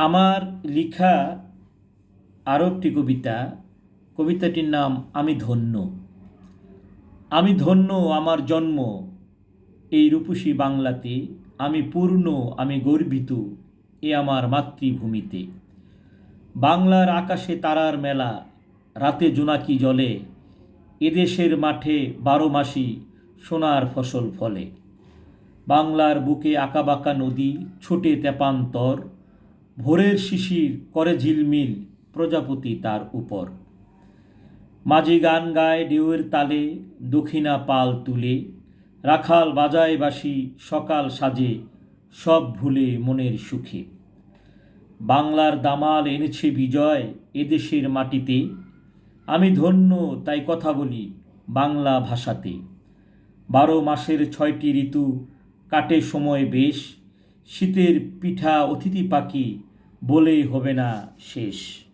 আমার লেখা আরও একটি কবিতা। কবিতাটির নাম আমি ধন্য। আমি ধন্য আমার জন্ম। এই রূপসী বাংলাতে আমি পূর্ণ, আমি গর্বিত এ আমার মাতৃভূমিতে। বাংলার আকাশে তারার মেলা, রাতে জোনাকি জলে, এদেশের মাঠে বারো মাসি সোনার ফসল ফলে। বাংলার বুকে আঁকাবাঁকা নদী, ছোটে তেপান্তর ভোরের শিশির করে ঝিলমিল প্রজাপতি তার উপর। মাঝি গান গায় ঢেউয়ের তালে দক্ষিণা পাল তুলে, রাখাল বাজায় বাসি সকাল সাজে, সব ভুলে মনের সুখে। বাংলার দামাল এনেছে বিজয় এদেশের মাটিতে, আমি ধন্য তাই কথা বলি বাংলা ভাষাতে। বারো মাসের ছয়টি ঋতু, কাটে সময় বেশ, শীতের পিঠা অতিথি পাখি বলেই হবে না শেষ।